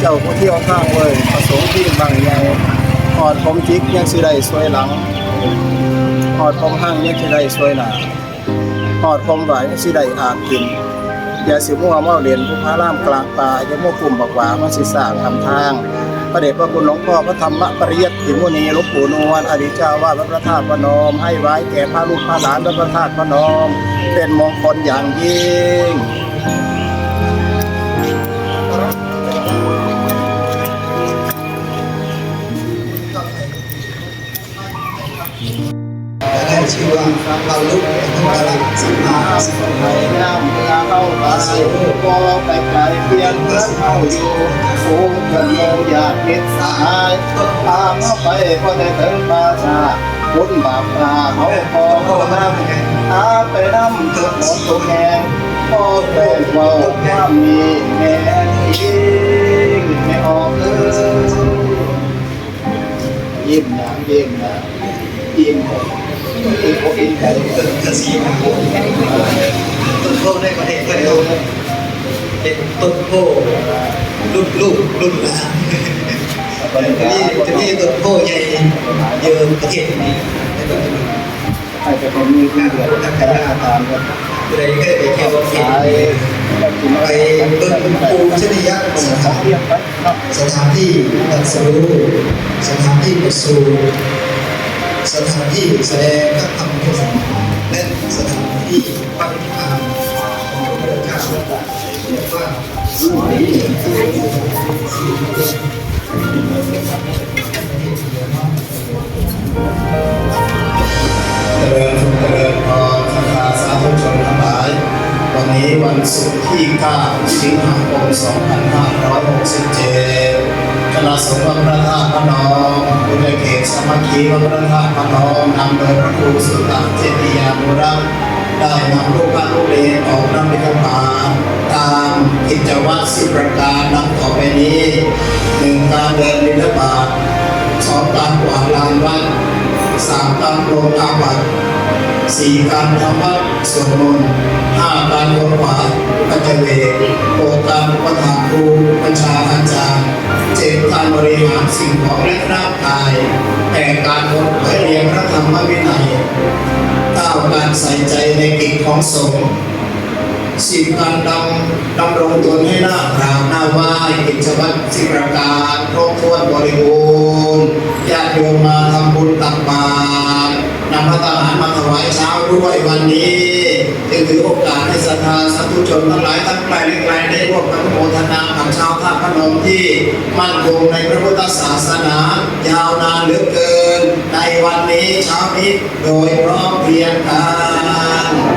เจ้าผู้เที่ยวข้างเว้ยประสงค์ที่บางใหญ่หอดผมจิกยังสิได้สวยหลังหอดผมห้างยังสิได้สวยหนาหอดผมไหวยังสิได้อาบกินอย่าสิมั่วเมาเรียนผู้พระรามกลางตาอย่ามั่วกลุ่มบอกว่ามันสิสางทำทาง ระเดชพระคุณหลวงพ่อพระธรรมปริยัติมุนีหลวงปู่นวลอดีตเจ้าวาดวัดพระธาตุพนม ให้ไว้แก่พระลูกพระหลานวัดพระธาตุพนม เป็นมงคลอย่างยิ่ง และได้ชื่อว่าเราลุกพระลังสัมมาสัมพุทธน้ำเวลาเข้าป่าสิก็ไปไกลเพียงเพื่อเข้าอยู่โอ้กันโมอยากมิตรสายตามเข้าไปก็ได้ถึงป่าชาบุญบาปตาเขาพอเข้ามาอาไปน้ำทุกหมดทุกแหงพอเป็นเบาความีแม่ยิงไม่ออกเลยยิ้มนะยิ้มนะยิ้มผมยิ้ ต้นโพได้ประเด็นก็เดียวเป็นต้นโพรุ่นลูกรุ่นหลานจะมีจะมีต้นโพใหญ่เยอะประเทศนี้ในปัจจุบันให้เป็นคนมีคุณเดือดและขยะตามกันผู้ใดเคยไปเที่ยวประเทศสายนี้นไปต้นปูชนียะสถานสถานที่ตัดสู้สถานที่ประสูติ สถานที่แสดงพระธรรมเทศนาและสถานที่ปฏิบัติธรรมของพระพุทธเจ้าเรียกว่าสวยเจริญสุขเจริญพรสัทธาสาธุชนทั้งหลาย วันนี้วันศุกร์ที่9สิงหาคม2567 คณะสงฆ์วัพระธาตุพนมบุญเขตสมัคคีวัพระธาตุพนมนำโดยพระครูสุตตะเจติยานุรักได้นำลูกบ้านลูกเรียนออกนำบิณฑบาตตามกิจวัตรสิบประการดังต่อไปนี้หนึ่งการเดินบิณฑบาตสองการกวาดลานวัดสามการโปรดอาบัติ สี่การทำวัดสวดมนต์ห้าการบวชวาปัจเจเวกหกการอุปถากครูประชาอาจารย์เจ็ดการบริหารสิ่งของและร่างกายแปดการบทเผยเรียนพระธรรมวินัยเก้าการใส่ใจในกิจของสงฆ์สิบการดำดำรงตนให้หน้ากราบหน้าไหว้กิจวัตรสิบประการครบถ้วนบริบูรณ์ญาติโยมมาทำบุญตักบาตร นำพระตาหารมาถวายเช้าด้วยวันนี้จึงถือโอกาสให้ศรัทธาสาธุชนทั้งหลายทั้งไกลและไกลได้ร่วมกันโมทนากับชาวท่าพนมที่มั่นคงในพระพุทธศาสนา ยาวนานเหลือเกิน ในวันนี้เช้านี้โดยพร้อมเพรียงกัน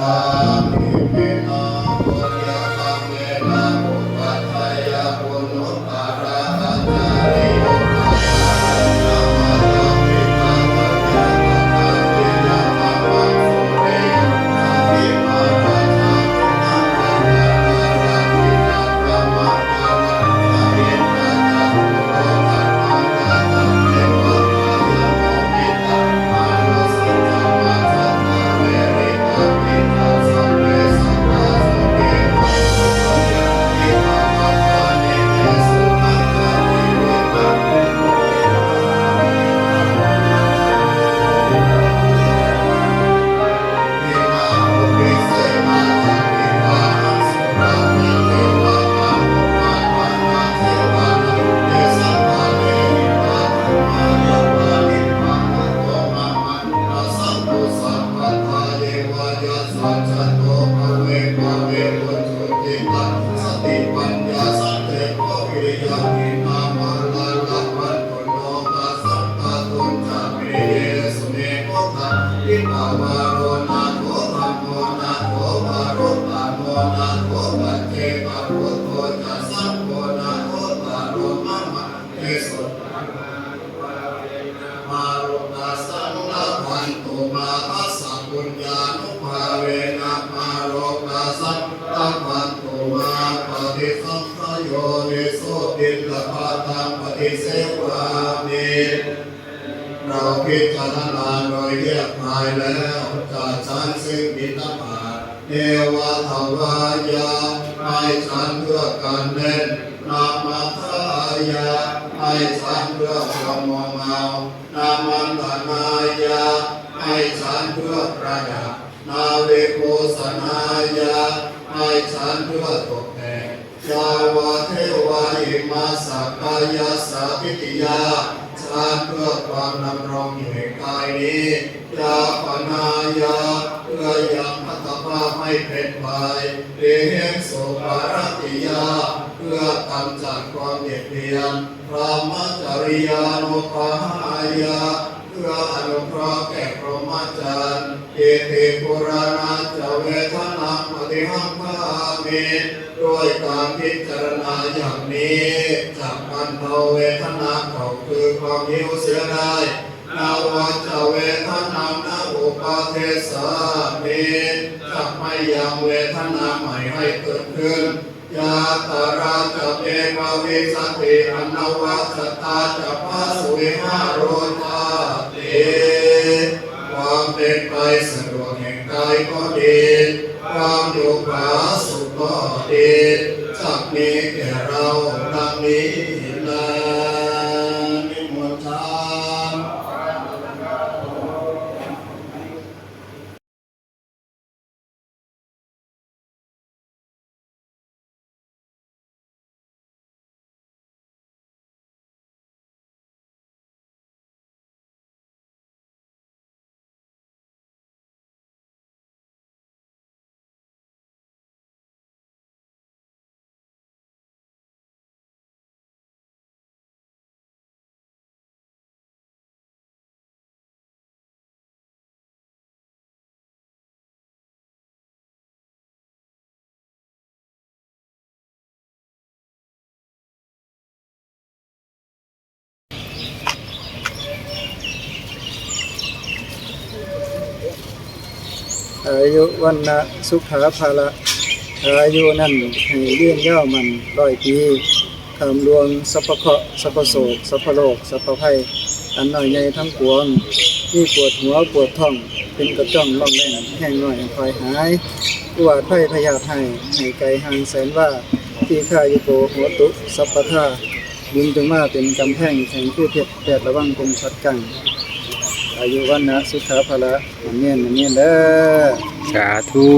ลั จุติตัสสติปัญญาสัพเพโกวิริยะมินามา รณาโดยแยกภายแล้วจากฉันซึ่งบิณฑบาตเอวะทวายาให้ฉันเพื่อการเล่นนามาทายาให้ฉันเพื่อความมองเมานามันตนายาให้ฉันเพื่อประดับนาเวโกสนายาให้ฉันเพื่อตกแต่งยาวเทวาหิมาสักกายสาพิติยา ฉันเพื่อความดำรงอยู่ในกายนี้ยาปนายาเพื่อยังพัฒนาให้เป็นไปเรียนสุปารติยา เพื่อกำจัดความเบียดเบียนพระมัจจริยานุภาหายา เพื่อนุเคราะห์แก่พรหมจรรย์เอติปุรานาจะเวทนาปฏิหังพามิด้วยการพิจารณาอย่างนี้จากบรรเทาเวทนาของคือความหิวเสียได้นาวาจะเวทนานาอุปาเทสามิจะไม่ยังเวทนาใหม่ให้เกิดขึ้นยาตาราจะเอวาวิสติอนวัสตาจะพาสุวิหารโรธา ติความเป็นไปสะดวกแห่งกายก็ดีความอยู่ผาสุขก็ดีจักนี้แก่เราดังนี้แลนิมนต์ อายุวันนะสุขาภาละอายุนั่นให้เลี้ยงย่าวมันร้อยปีคำรวงสัพพเคาะสัพพโศกสัพพโลกสัพพภัยอันหน้อยใหญ่ทั้งปวงมีปวดหัวปวดท้องเป็นกระจ้องร่องแรงแห้งหน่อยคอยหายอุวาทไผ่พยาธิให้ให้ไกลห่างแสนว่าที่ข้ายุโกหัวตุสัพพะท่าบุญจงมาเป็นกำแพงแห่งผู้เพียรแปดระวังคงชัดกัง อายุวันนะสุขาภาละมันเงี้ยมันเงี้ยเด้อสาธุ